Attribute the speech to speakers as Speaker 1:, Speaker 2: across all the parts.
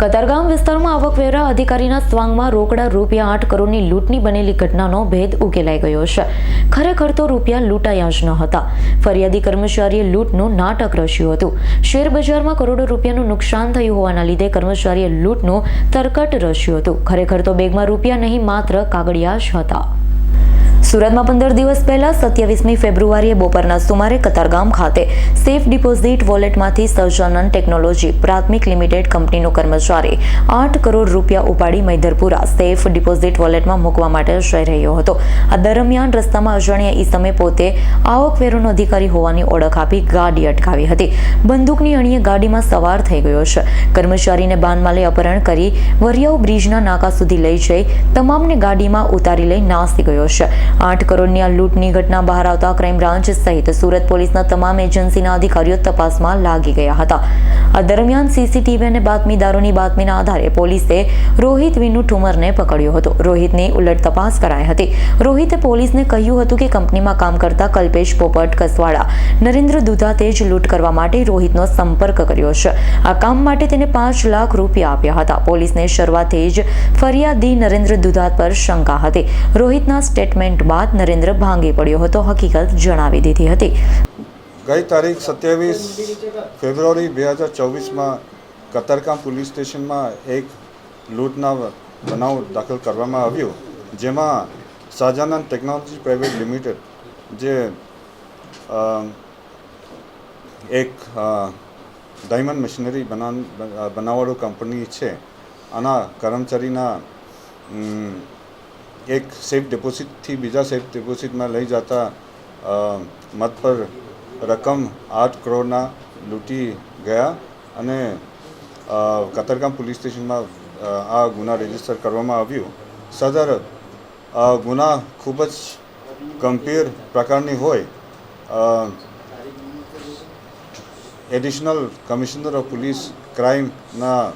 Speaker 1: કતારગામ વિસ્તારમાં આવકવેરા અધિકારીના સ્વાંગમાં રોકડા રૂપિયા આઠ કરોડની લૂંટની બનેલી ઘટનાનો ભેદ ઉકેલાઈ ગયો છે. ખરેખર તો રૂપિયા લૂંટાયા જ ન હતા. ફરિયાદી કર્મચારીએ લૂંટનું નાટક રચ્યું હતું. શેર બજારમાં કરોડો રૂપિયાનું નુકસાન થયું હોવાના લીધે કર્મચારીએ લૂંટનું તરકટ રચ્યું હતું. ખરેખર તો બેગમાં રૂપિયા નહીં, માત્ર કાગળિયા જ હતા. સુરતમાં પંદર દિવસ પહેલા સત્યાવીસમી ફેબ્રુઆરીએ બપોરના સુમારે કતારગામ ખાતે સેફ ડિપોઝિટ વોલેટમાંથી સહજાનંદ ટેકનોલોજી પ્રાથમિક લિમિટેડ કંપનીનો કર્મચારી આઠ કરોડ રૂપિયા ઉપાડી મૈધરપુરા સેફ ડિપોઝિટ વોલેટમાં મૂકવા માટે જઈ રહ્યો હતો. આ દરમિયાન રસ્તામાં અજાણ્યા ઈસમે પોતે આવકવેરોનો અધિકારી હોવાની ઓળખ આપી ગાડી અટકાવી હતી. બંદૂકની અણીએ ગાડીમાં સવાર થઈ ગયો છે. કર્મચારીને બાનમાં લઈ અપહરણ કરી વરિયાવ બ્રિજના નાકા સુધી લઈ જઈ તમામને ગાડીમાં ઉતારી લઈ નાસી ગયો છે. આઠ કરોડની આ લૂંટની ઘટના બહાર આવતા ક્રાઇમ બ્રાન્ચ સહિત સુરત પોલીસના તમામ એજન્સીના અધિકારીઓ તપાસમાં લાગી ગયા હતા. આ દરમિયાન સીસીટીવી અને બાતમીદારોની બાતમીના આધારે પોલીસે રોહિત વિનુ ઠુમરને પકડ્યો હતો. રોહિતની ઉલટ તપાસ કરાઈ હતી. રોહિતે પોલીસને કહ્યું હતું કે કંપનીમાં કામ કરતા કલ્પેશ પોપટ કસવાડા, નરેન્દ્ર દુધાતે જ લૂંટ કરવા માટે રોહિતનો સંપર્ક કર્યો છે. આ કામ માટે તેને પાંચ લાખ રૂપિયા આપ્યા હતા. પોલીસને શરૂઆતથી જ ફરિયાદી નરેન્દ્ર દુધાત પર શંકા હતી. રોહિતના સ્ટેટમેન્ટ બાદ નરેન્દ્ર ભાંગી પડ્યો હતો. હકીકત જણાવી દીધી હતી.
Speaker 2: ગઈ તારીખ સત્યાવીસ ફેબ્રુઆરી બે હજાર ચોવીસમાં કતારગામ પોલીસ સ્ટેશનમાં એક લૂંટના બનાવ દાખલ કરવામાં આવ્યો, જેમાં શાહજાનંદ ટેકનોલોજી પ્રાઇવેટ લિમિટેડ જે એક ડાયમંડ મશીનરી બનાવ, બનાવવાળું કંપની છે, આના કર્મચારીના એક સેફ ડિપોઝિટથી બીજા સેફ ડિપોઝિટમાં લઈ જતા મત પર રકમ આઠ કરોડના લૂંટી ગયા અને કતરગામ પોલીસ સ્ટેશનમાં આ ગુના રજિસ્ટર કરવામાં આવ્યું. સદર ગુના ખૂબ જ ગંભીર પ્રકારની હોય. એડિશનલ કમિશનર ઓફ પોલીસ ક્રાઇમના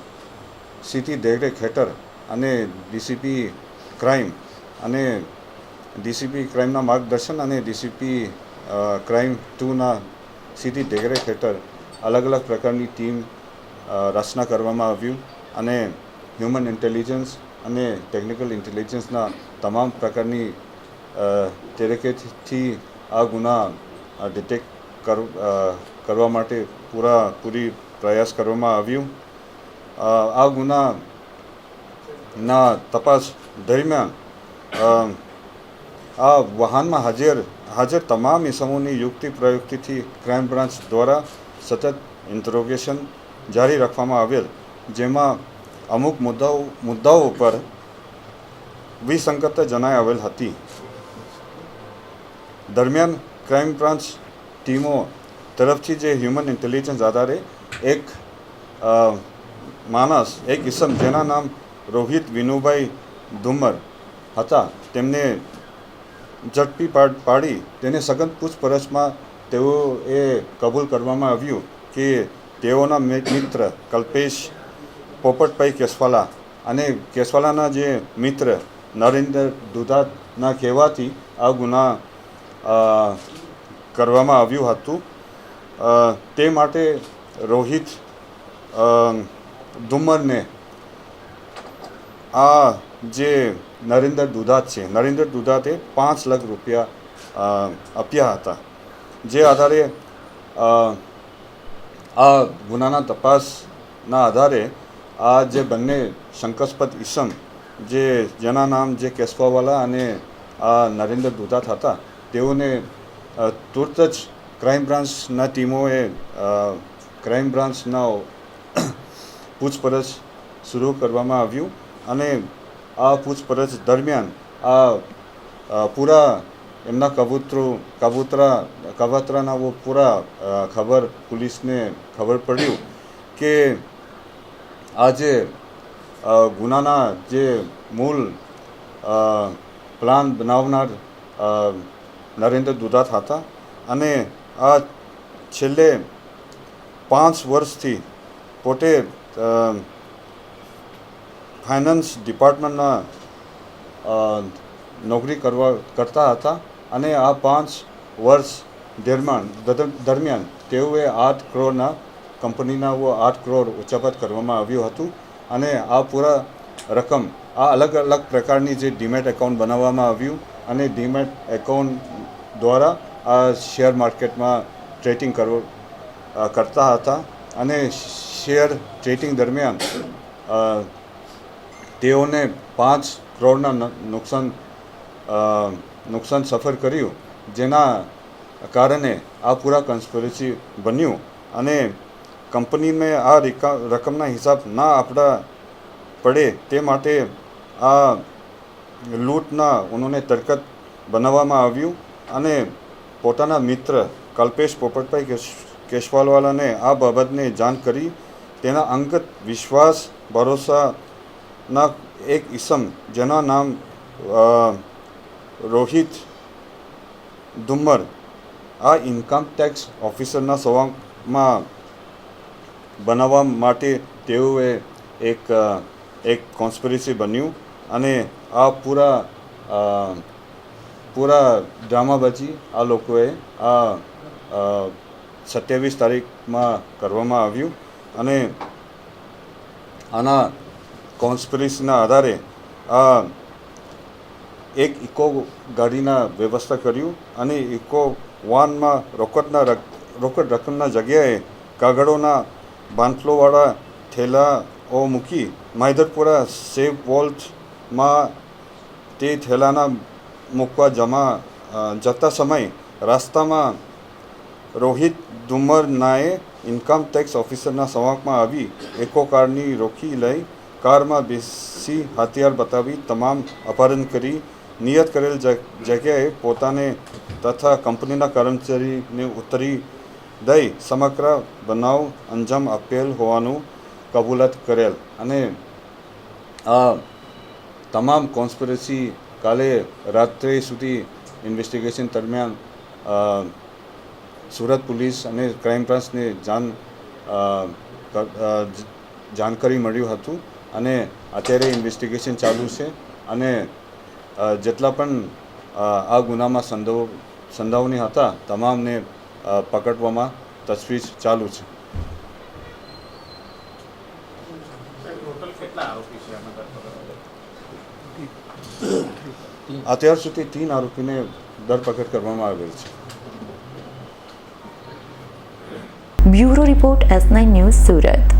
Speaker 2: સીધી દેખરેખ હેઠળ અને ડીસીપી ક્રાઇમ અને ડીસીપી ક્રાઇમના માર્ગદર્શન અને ડીસીપી ક્રાઇમ ટુના સીધી દેખરેખ હેઠળ અલગ અલગ પ્રકારની ટીમ રચના કરવામાં આવ્યું અને હ્યુમન ઇન્ટેલિજન્સ અને ટેકનિકલ ઇન્ટેલિજન્સના તમામ પ્રકારની તરીકેથી આ ગુના ડિટેક્ટ કરવા માટે પૂરા, પૂરી પ્રયાસ કરવામાં આવ્યું. આ ગુનાના તપાસ દરમિયાન આ વાહનમાં હાજર હાજર તમામ ઇસમોની યુક્તિ પ્રયુક્તિથી ક્રાઇમ બ્રાન્ચ દ્વારા સતત ઇન્ટ્રોગેશન જારી રાખવામાં આવેલ, જેમાં અમુક મુદ્દાઓ મુદ્દાઓ પર વિસંગતતા જણાઈ આવેલ હતી. દરમિયાન ક્રાઇમ બ્રાન્ચ ટીમો તરફથી જે હ્યુમન ઇન્ટેલિજન્સ આધારે એક માણસ, એક ઇસમ જેના નામ રોહિત વિનુભાઈ ધુમર હતા. તેમને ઝડપી પાડ તેને સઘન પૂછપરછમાં તેઓ એ કબૂલ કરવામાં આવ્યું કે તેઓના મિત્ર કલ્પેશ પોપટભાઈ કેસવાલા અને કેસવાલાના જે મિત્ર નરેન્દ્ર દુધાતના કહેવાથી આ ગુના કરવામાં આવ્યું હતું. તે માટે રોહિત ધુમ્મરને આ જે નરેન્દ્ર દુધાત છે નરેન્દ્ર દુધાતે પાંચ લાખ રૂપિયા આપ્યા હતા. જે આધારે આ ગુનાના તપાસના આધારે આ જે બંને શંકાસ્પદ ઈસમ જે જેના નામ જે કેશવાવાલા અને આ નરેન્દ્ર દુધાત હતા, તેઓને તુરત જ ક્રાઇમ બ્રાન્ચના ટીમોએ ક્રાઇમ બ્રાન્ચના પૂછપરછ શરૂ કરવામાં આવ્યું. અને આ પૂછપરછ દરમિયાન આ પૂરા એમના કબૂતરો, કબૂતરા, કબૂતરાના વો પૂરા ખબર પોલીસને ખબર પડ્યું કે આ જે ગુનાના જે મૂળ પ્લાન બનાવનાર નરેન્દ્ર દુધાત હતા અને આ છેલ્લે પાંચ વર્ષથી પોતે ફાઇનાન્સ ડિપાર્ટમેન્ટના નોકરી કરવા, કરતા હતા અને આ પાંચ વર્ષ દરમિયાન દર- દરમિયાન તેઓએ આઠ કરોડના કંપનીના આઠ કરોડ ઉચ્ચાપત કરવામાં આવ્યું હતું અને આ પૂરા રકમ, આ અલગ અલગ પ્રકારની જે ડીમેટ એકાઉન્ટ બનાવવામાં આવ્યું અને ડીમેટ એકાઉન્ટ દ્વારા આ શેર માર્કેટમાં ટ્રેડિંગ કરવો કરતા હતા અને શેર ટ્રેડિંગ દરમિયાન તેઓને પાંચ કરોડના નુકસાન નુકસાન સફર કર્યું, જેના કારણે આ પૂરા કન્સ્પિરસી બન્યું અને કંપનીને આ રિકા, રકમના હિસાબ ના આપણા પડે તે માટે આ લૂંટના ઉન્હોને તરકત બનાવવામાં આવ્યું અને પોતાના મિત્ર કલ્પેશ પોપટભાઈ કેશ, કેશવાલવાલાને આ બાબતને જાણ કરી. તેના અંગત વિશ્વાસ ભરોસાના એક ઈસમ, જેના નામ રોહિત ધુમ્મર. આ ઇન્કમ ટેક્સ ઓફિસરના સવાંગમાં બનાવવા માટે તેઓએ એક એક કોન્સ્પિરસી બન્યું અને આ પૂરા પૂરા પૂરા ડ્રામાબાજી આ લોકોએ આ સત્યાવીસ તારીખમાં કરવામાં આવ્યું અને આના કોન્સ્પિરસીના આધારે, આ એક ઇકો ગાડીના વ્યવસ્થા કર્યું અને ઇકો વાનમાં રોકડના રક- રોકડ રકમના જગ્યાએ કાગળોના બાંટલોવાળા થેલાઓ મૂકી માહિદરપુરા સેવ વોલ્ટમાં તે થેલાના મૂકવા જમા જતા સમયે રાસ્તામાં રોહિત દુમરનાએ ઇન્કમ ટેક્સ ઓફિસરના સંવાકમાં આવી એકો કારની રોકી લઈ કારમાં બેસી હથિયાર બતાવી તમામ અપહરણ કરી નિયત કરેલ જગ્યાએ પોતાને તથા કંપનીના કર્મચારીને ઉતરી દઈ સમગ્ર બનાવ અંજામ આપેલ હોવાનું કબૂલાત કરેલ અને આ તમામ કોન્સ્પિરસી કાલે રાત્રે સુધી ઇન્વેસ્ટિગેશન દરમિયાન સુરત પોલીસ અને ક્રાઇમ બ્રાન્ચને જાણ જાણકારી મળ્યું હતું. અને અત્યારે ઇન્વેસ્ટિગેશન ચાલુ છે. અને જેટલા પણ આ ગુનામાં સંડોવ સંડોવણી હતા તમામને પકડવામાં તજવીજ ચાલુ છે.
Speaker 3: ટોટલ કેટલા આરોપી છે આમાં ધરપકડ
Speaker 2: અત્યાર સુધી તીન આરોપીને ધરપકડ કરવામાં આવેલ છે.
Speaker 1: Bureau report S nine news Surat.